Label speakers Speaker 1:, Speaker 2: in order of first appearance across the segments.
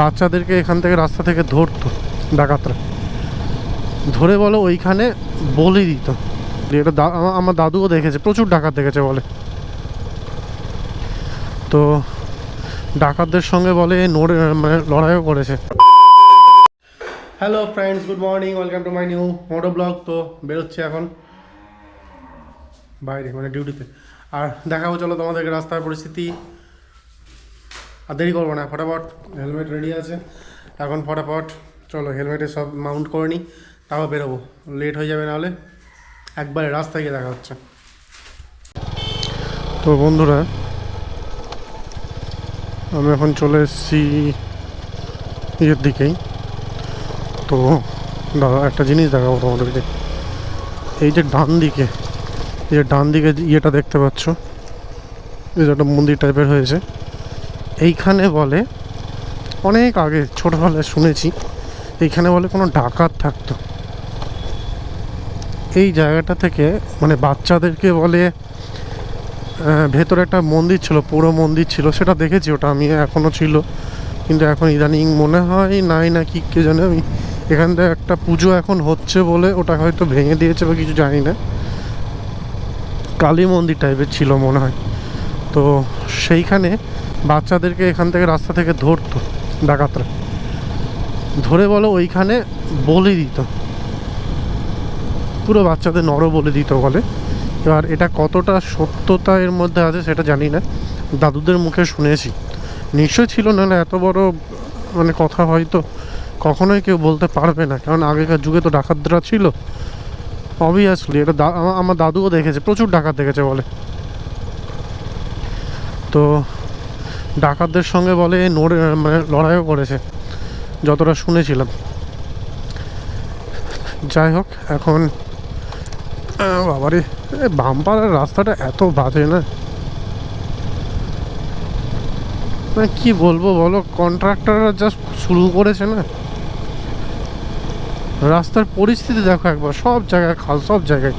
Speaker 1: বাচ্চাদেরকে এখান থেকে রাস্তা থেকে ধরতো ডাকাতরা। ধরে বলো ওইখানে বলে দিত। এটা আমার দাদুও দেখেছে, প্রচুর ডাকাত দেখেছে বলে। তো ডাকাতদের সঙ্গে বলে নড়ে মানে লড়াইও করেছে। Hello friends good morning welcome to my new moto vlog তো বেরোচ্ছে এখন। বাইরে মানে ডিউটিতে আর দেখাবো, চলো তোমাদেরকে রাস্তার পরিস্থিতি। আর দেরি করব না, ফটাফট হেলমেট রেডি আছে। এখন ফটাফট, চলো হেলমেটে সব মাউন্ট করে নিই, তারপর বেরোবো। লেট হয়ে যাবে নাহলে, একবারে রাস্তায় গিয়ে দেখা হচ্ছে। তো বন্ধুরা, আমি এখন চলে এসেছি ইয়ের দিকেই। তো দাদা, একটা জিনিস দেখাবো তোমাদেরকে। এই যে ডান দিকে, এই যে ডান দিকে ইয়েটা দেখতে পাচ্ছ, এই যে একটা মন্দির টাইপের হয়েছে। এইখানে বলে, অনেক আগে ছোটোবেলায় শুনেছি, এইখানে বলে কোনো ডাকাত থাকতো। এই জায়গাটা থেকে মানে বাচ্চাদেরকে বলে ভেতরে একটা মন্দির ছিল, পুরো মন্দির ছিল, সেটা দেখেছি, ওটা আমি এখনও ছিল। কিন্তু এখন ইদানিং মনে হয় নাই না কি, কে জানে, আমি এখান থেকে একটা পুজো এখন হচ্ছে বলে ওটা হয়তো ভেঙে দিয়েছে বা কিছু জানি না। কালী মন্দির টাইপের ছিল মনে হয়। তো সেইখানে বাচ্চাদেরকে এখান থেকে রাস্তা থেকে ধরতো ডাকাতরা। ধরে বলো ওইখানে বলে দিত। পুরো বাচ্চাদের নর বলে দিত বলে এবার এটা কতটা সত্যতা এর মধ্যে আছে সেটা জানি না। দাদুদের মুখে শুনেছি। নিশ্চয় ছিল না এত বড় মানে কথা হয়তো কখনোই কেউ বলতে পারবে না। কারণ আগেকার যুগে তো ডাকাতরা ছিল। অবভিয়াসলি এটা আমার দাদুও দেখেছে, প্রচুর ডাকাত দেখেছে বলে। তো ডাকাতদের সঙ্গে বলে নড়ে মানে লড়াইও করেছে, যতটা শুনেছিলাম। যাই হোক, এখন বাবারে, এ বামপাড়ার রাস্তাটা এত বাজে না? কি বলব বলো কন্ট্রাক্টররা জাস্ট শুরু করেছে না? রাস্তার পরিস্থিতি দেখো একবার, সব জায়গায় খাল, সব জায়গায়।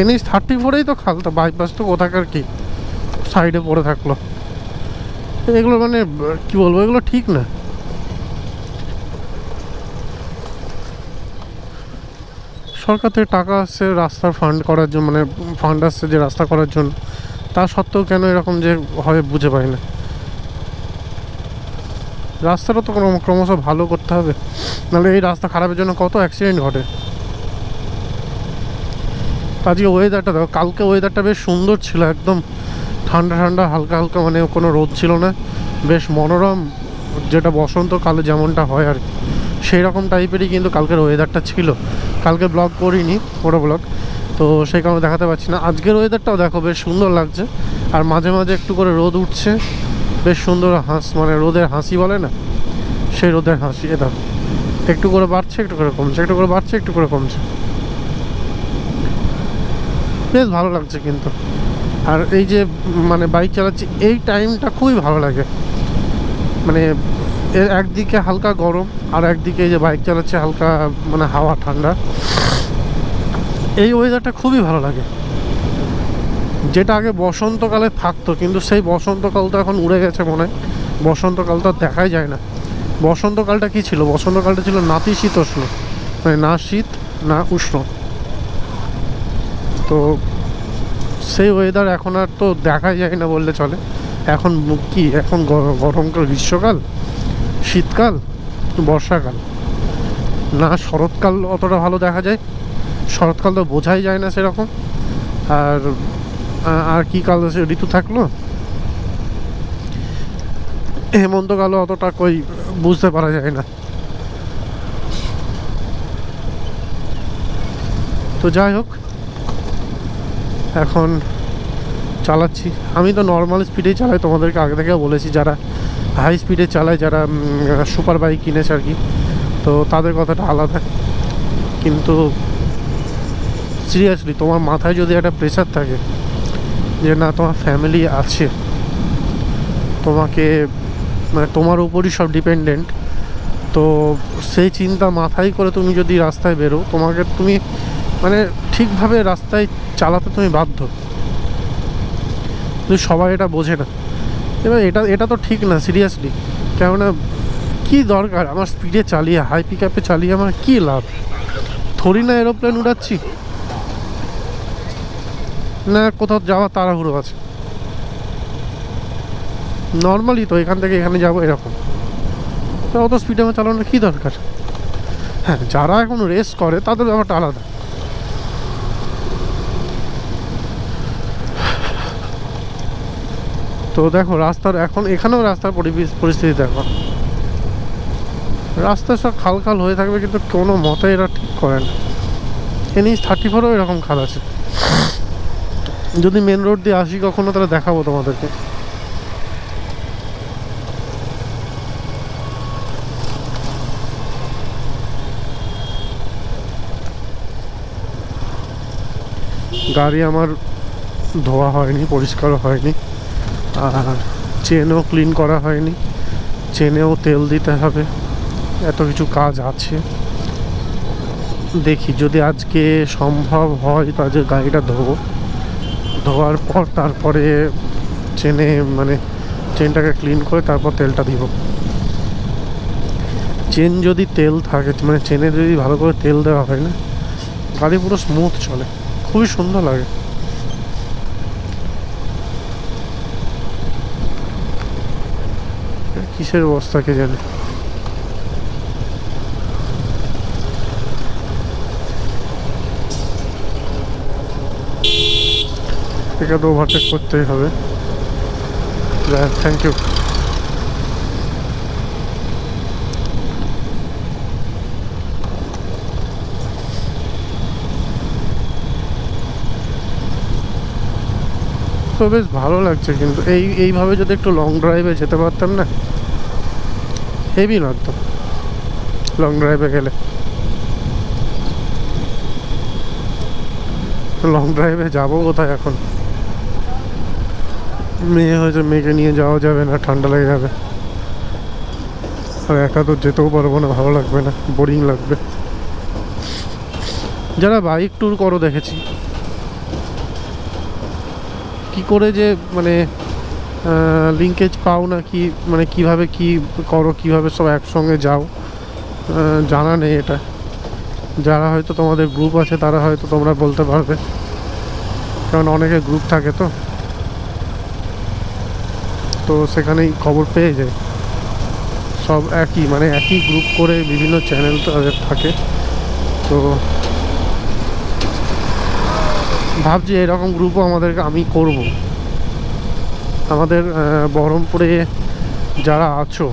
Speaker 1: এনএইচ থার্টি ফোরেই তো খাল তো বাইপাস তো কোথাকার কি? সাইডে পড়ে থাকল। এগুলো মানে কি বলব, এগুলো ঠিক না। সরকার থেকে টাকা আসছে রাস্তার ফান্ড করার জন্য মানে ফান্ড আসছে যে রাস্তা করার জন্য। তা সত্ত্বেও কেন এরকম যে হবে বুঝে পাই না। রাস্তাটা তো ক্রম- ক্রমশ ভালো করতে হবে। নাহলে এই রাস্তা খারাপের জন্য কত অ্যাক্সিডেন্ট ঘটে। আজকে ওয়েদারটা দেখো, কালকে ওয়েদারটা বেশ সুন্দর ছিল একদম। ঠান্ডা ঠান্ডা, হালকা হালকা মানে কোনো রোদ ছিল না। বেশ মনোরম, যেটা বসন্তকালে যেমনটা হয় আর কি। সেই রকম টাইপেরই কিন্তু কালকের ওয়েদারটা ছিল। কালকে ব্লগ করিনি ওটা ব্লগ তো সেই কারণে দেখাতে পারছি না। আজকের ওয়েদারটাও দেখো, বেশ সুন্দর লাগছে। আর মাঝে মাঝে একটু করে রোদ উঠছে। বেশ সুন্দর হাঁস মানে রোদের হাসি বলে না? সেই রোদের হাসি এটা একটু করে বাড়ছে, একটু করে কমছে। একটু করে বাড়ছে, একটু করে কমছে। বেশ ভালো লাগছে কিন্তু। আর এই যে মানে বাইক চালাচ্ছি, এই টাইমটা খুবই ভালো লাগে। মানে এর একদিকে হালকা গরম, আর একদিকে যে বাইক চালাচ্ছে হালকা মানে হাওয়া, ঠান্ডা। এই ওয়েদারটা খুবই ভালো লাগে। যেটা আগে বসন্তকালে থাকতো, কিন্তু সেই বসন্তকাল তো এখন উড়ে গেছে মনে হয়। বসন্তকাল তো দেখাই যায় না। বসন্তকালটা কি ছিল? বসন্তকালটা ছিল নাতিশীতোষ্ণ মানে না শীত, না উষ্ণ। তো সেই ওয়েদার এখন আর তো দেখাই যায় না বললে চলে। এখন কি, এখন গরমকাল, গ্রীষ্মকাল, শীতকাল, বর্ষাকাল। না, শরৎকাল অতটা ভালো দেখা যায়। শরৎকাল তো বোঝাই যায় না সেরকম। আর আর কি কাল ঋতু থাকল? হেমন্তকালও অতটা কই বুঝতে পারা যায় না। তো যাই হোক এখন চালাচ্ছি। আমি তো নর্মাল স্পিডেই চালাই, তোমাদেরকে আগে থেকে বলেছি যারা হাই স্পিডে চালায়, যারা সুপার বাইক কিনেছে আর কি, তো তাদের কথাটা আলাদা। কিন্তু সিরিয়াসলি তোমার মাথায় যদি একটা প্রেশার থাকে যে না, তোমার ফ্যামিলি আছে, তোমাকে মানে তোমার উপরই সব ডিপেন্ডেন্ট তো সেই চিন্তা মাথায় করে তুমি যদি রাস্তায় বেরো, তোমাকে তুমি মানে ঠিকভাবে রাস্তায় চালাতে তুমি বাধ্য। কিন্তু সবাই এটা বোঝে না। এবার এটা এটা তো ঠিক না সিরিয়াসলি কেননা কি দরকার? আমার স্পিডে চালিয়ে হাই পিক আপে চালিয়ে আমার কি লাভ? থরি না এরোপ্লেন উড়াচ্ছি? না, কোথাও যাওয়ার তাড়াহুড়ো আছে। নর্মালি তো এখান থেকে এখানে যাব এরকম। তো অত স্পিডে আমার চালানোর কী দরকার? হ্যাঁ যারা এখন রেস করে, তাদের ব্যাপারটা আলাদা। তো দেখো, রাস্তার এখন, এখানেও রাস্তার পরিবেশ- পরিস্থিতি দেখো। রাস্তা সব খাল খাল হয়ে থাকবে, কিন্তু কোনো মতে এরা ঠিক করে না। এনএইচ থার্টি ফোরও এরকম খাল আছে। যদি মেন রোড দিয়ে আসি কখনো, তাহলে দেখাবো তোমাদেরকে। গাড়ি আমার ধোয়া হয়নি, পরিষ্কারও হয়নি। আর চেনও ক্লিন করা হয়নি, চেনেও তেল দিতে হবে, এত কিছু কাজ আছে। দেখি যদি আজকে সম্ভব হয় তাহলে গাড়িটা ধোবো। ধোয়ার পর তারপরে চেনে মানে চেনটাকে ক্লিন করে তারপর তেলটা দিব। চেন যদি তেল থাকে মানে চেনে যদি ভালো করে তেল দেওয়া হয় না, গাড়ি পুরো স্মুথ চলে, খুবই সুন্দর লাগে। কিসের বস্তা কে জানে? একে তো ওভারটেক করতেই হবে। থ্যাংক ইউ তো বেশ ভালো লাগছে কিন্তু। এই, এইভাবে যদি একটু লং ড্রাইভে যেতে পারতাম না হেভি লাগতো লং ড্রাইভে গেলে। লং ড্রাইভে যাব কোথায় এখন? মেয়ে হয়েছে, মেয়েকে নিয়ে যাওয়া যাবে না, ঠান্ডা লেগে যাবে। আর একা তো যেতেও পারব না, ভালো লাগবে না বোরিং লাগবে। যারা বাইক ট্যুর করো দেখেছি। কি করে যে মানে লিঙ্কেজ পাও না কি মানে কীভাবে কি করো, কীভাবে সব একসঙ্গে যাও জানা নেই এটা। যারা হয়তো তোমাদের গ্রুপ আছে, তারা হয়তো তোমরা বলতে পারবে। কারণ অনেকে গ্রুপ থাকে তো। তো সেখানেই খবর পেয়ে যায়। সব একই মানে একই গ্রুপ করে বিভিন্ন চ্যানেল তাদের থাকে। তো ভাবছি এরকম গ্রুপও আমাদেরকে আমি করব। আমাদের বহরমপুরে যারা আছো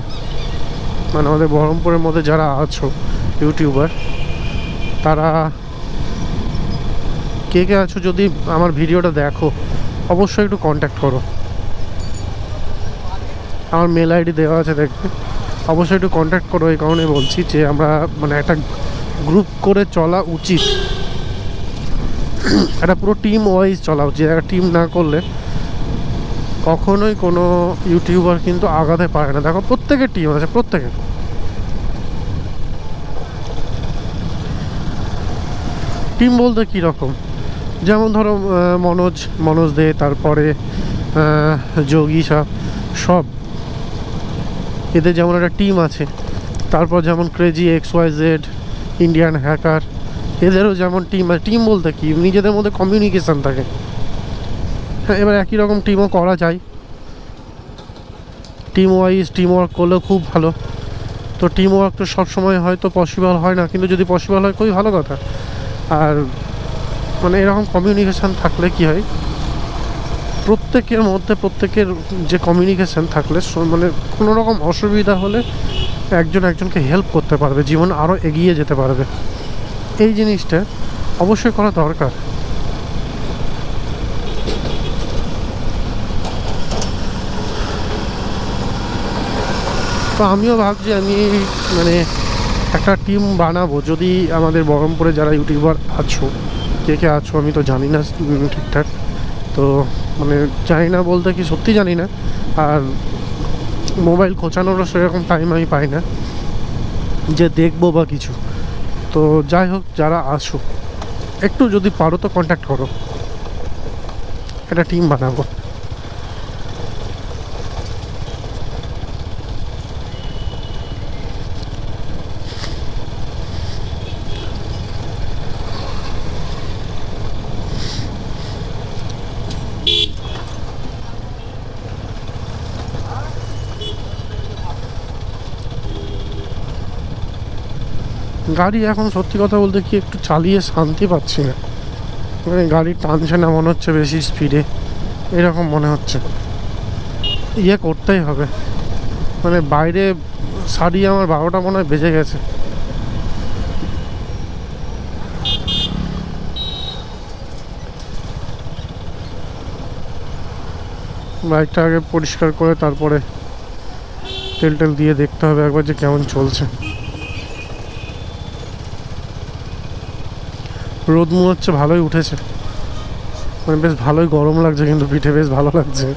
Speaker 1: মানে আমাদের বহরমপুরের মধ্যে যারা আছো, ইউটিউবার, তারা কে কে আছো যদি আমার ভিডিওটা দেখো, অবশ্যই একটু কন্ট্যাক্ট করো। আমার মেল আইডি দেওয়া আছে, দেখবে। অবশ্যই একটু কন্ট্যাক্ট করো, এই কারণে বলছি যে আমরা মানে একটা গ্রুপ করে চলা উচিত। একটা পুরো টিম ওয়াইজ চলা উচিত, একটা টিম না করলে কখনোই কোনো ইউটিউবার কিন্তু আগাতে পারে না। দেখো, প্রত্যেকের টিম আছে, প্রত্যেকের। টিম বলতে কী রকম? যেমন ধরো মনোজ মনোজ দে, তারপরে যোগী সাহ, সব। এদের যেমন একটা টিম আছে, তারপর যেমন crazy X Y Z Indian hacker এদেরও যেমন টিম আছে। টিম বলতে কি? নিজেদের মধ্যে কমিউনিকেশান থাকে। এবার একই রকম টিমও করা যায়। টিম ওয়াইজ টিম ওয়ার্ক করলেও খুব ভালো। তো টিম ওয়ার্ক তো সবসময় হয়তো পসিবল হয় না, কিন্তু যদি পসিবল হয়, খুবই ভালো কথা। আর মানে এরকম কমিউনিকেশান থাকলে কি হয়? প্রত্যেকের মধ্যে প্রত্যেকের যে কমিউনিকেশান থাকলে মানে কোনো রকম অসুবিধা হলে একজন একজনকে হেল্প করতে পারবে, জীবন আরও এগিয়ে যেতে পারবে। এই জিনিসটা অবশ্যই করা দরকার। তো আমিও ভাবছি আমি মানে একটা টিম বানাবো। যদি আমাদের বহরমপুরে যারা ইউটিউবার আছো, কে কে আছো আমি তো জানি না ঠিকঠাক। তো মানে জানি না বলতে কি সত্যি জানি না। আর মোবাইল খোঁচানোরও সেরকম টাইম আমি পাই না। যে দেখব বা কিছু। তো যাই হোক, যারা আছো, একটু যদি পারো তো কন্ট্যাক্ট করো। একটা টিম বানাবো। গাড়ি এখন সত্যি কথা বলতে কি একটু চালিয়ে শান্তি পাচ্ছি না। মানে গাড়ি টানছে না মনে হচ্ছে বেশি স্পিডে এরকম মনে হচ্ছে। ইয়ে করতেই হবে। মানে বাইরে সারিয়ে আমার বারোটা মনে হয় বেজে গেছে। বাইকটা আগে পরিষ্কার করে তারপরে তেল টেল দিয়ে দেখতে হবে একবার যে কেমন চলছে। রোদ মনে হচ্ছে ভালোই উঠেছে। মানে বেশ ভালোই গরম লাগছে, কিন্তু পিঠে বেশ ভালো লাগছে।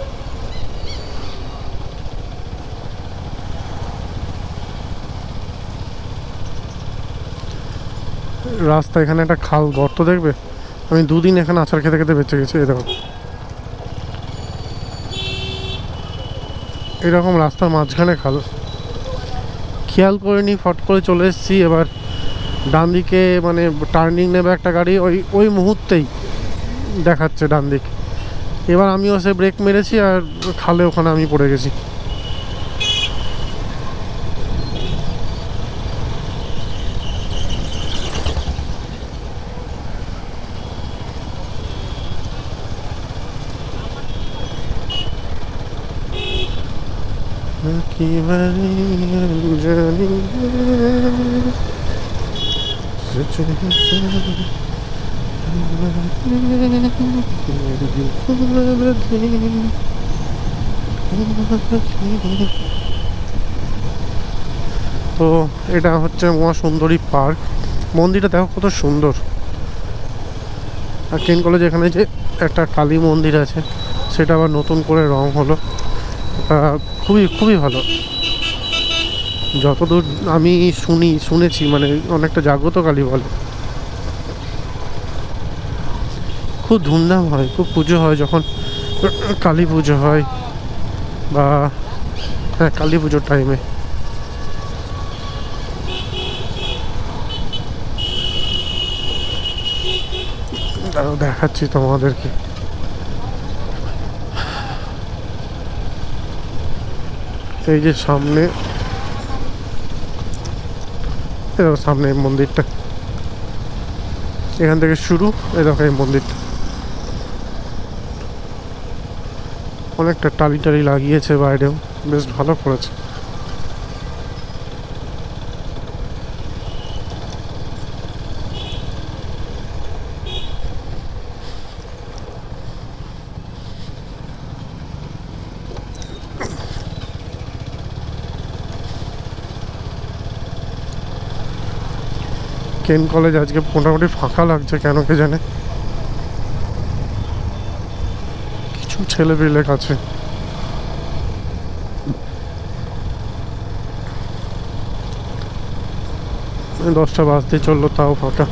Speaker 1: রাস্তা এখানে একটা খাল, গর্ত দেখবে? আমি দুদিন এখানে আচার খেতে খেতে বেঁচে গেছি দেখো। এরকম রাস্তার মাঝখানে খাল। খেয়াল করে নি, ফট করে চলে এসেছি, এবার ডান দিকে মানে টার্নিং নেবে একটা গাড়ি, ওই ওই মুহূর্তেই দেখাচ্ছে ডান দিক এবার আমিও সে ব্রেক মেরেছি আর খালে ওখানে আমি পড়ে গেছি। একেবারে তো এটা হচ্ছে মহা সুন্দরী পার্ক। মন্দিরটা দেখো কত সুন্দর। আর কেন কলেজ এখানে যে একটা কালী মন্দির আছে, সেটা আবার নতুন করে রং হলো। খুবই খুবই ভালো। যতদূর আমি শুনি, শুনেছি মানে অনেকটা জাগ্রত কালী বলে। খুব ধুমধাম হয়, খুব পুজো হয় যখন কালী পুজো হয় বা হ্যাঁ কালী পুজোর টাইমে দেখাচ্ছি তোমাদেরকে। এই যে সামনে দেখো সামনে এই মন্দিরটা। এখান থেকে শুরু এরকম এই মন্দিরটা। অনেকটা টালি টালি লাগিয়েছে বাইরেও, বেশ ভালো করেছে। কেন কলেজ আজকে মোটামুটি ফাঁকা লাগছে, কেন কে জানে? কিছু ছেলে পেলে কাছে। দশটা বাজতে চলল, তাও ফাঁকা।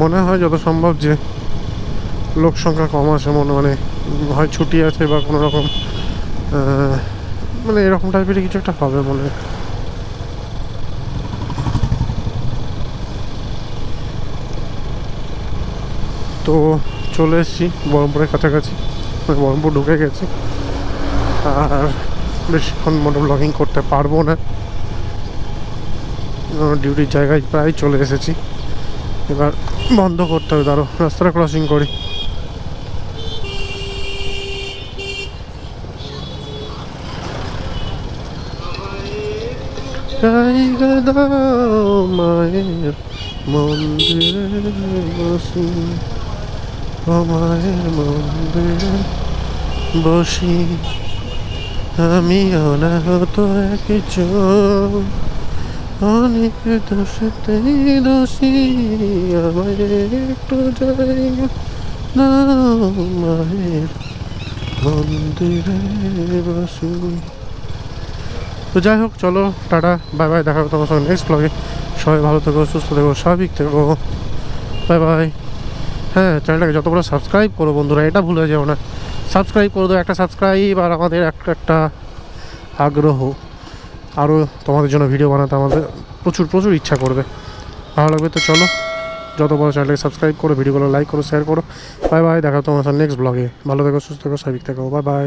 Speaker 1: মনে হয় যত সম্ভব যে লোক সংখ্যা কম আছে মনে মানে হয় ছুটি আছে বা কোনো রকম মানে এরকম টাইপের কিছু একটা হবে মনে হয়। তো চলে এসেছি বহরমপুরের কাছাকাছি। বহরমপুর ঢুকে গেছি। আর বেশিক্ষণ মোটো ব্লগিং করতে পারব না। ডিউটির জায়গায় প্রায় চলে এসেছি। এবার বন্ধ করতে হবে। দাঁড়ো রাস্তাটা ক্রসিং করি। মায়ের মন্দিরে মায়ের মন্দিরে বসি। আমি অনাহত কিছু অনেক দোষতেই দোষী। আমায় একটু জায়গা মায়ের মন্দিরে বসি। তো যাই হোক, চলো, টাটা, বাই বাই, দেখা হবে তোমার সঙ্গে নেক্সট ব্লগে সবাই ভালো থেকো, সুস্থ থেকো, স্বাভাবিক থেকো। Bye bye. হ্যাঁ চ্যানেলটাকে যত বড় সাবস্ক্রাইব করো বন্ধুরা, এটা ভুলে যেও না। সাবস্ক্রাইব করে দেবো একটা সাবস্ক্রাইব আর আমাদের একটা একটা আগ্রহ। আরও তোমাদের জন্য ভিডিও বানাতে আমাদের প্রচুর প্রচুর ইচ্ছা করবে। ভালো লাগবে তো চলো, যত বড় চ্যানেলটাকে সাবস্ক্রাইব করো ভিডিওগুলো লাইক করো শেয়ার করো। বাই বাই দেখা তোমার নেক্সট ব্লগে ভালো থেকো, সুস্থ থেকো স্বাভাবিক থেকো। Bye by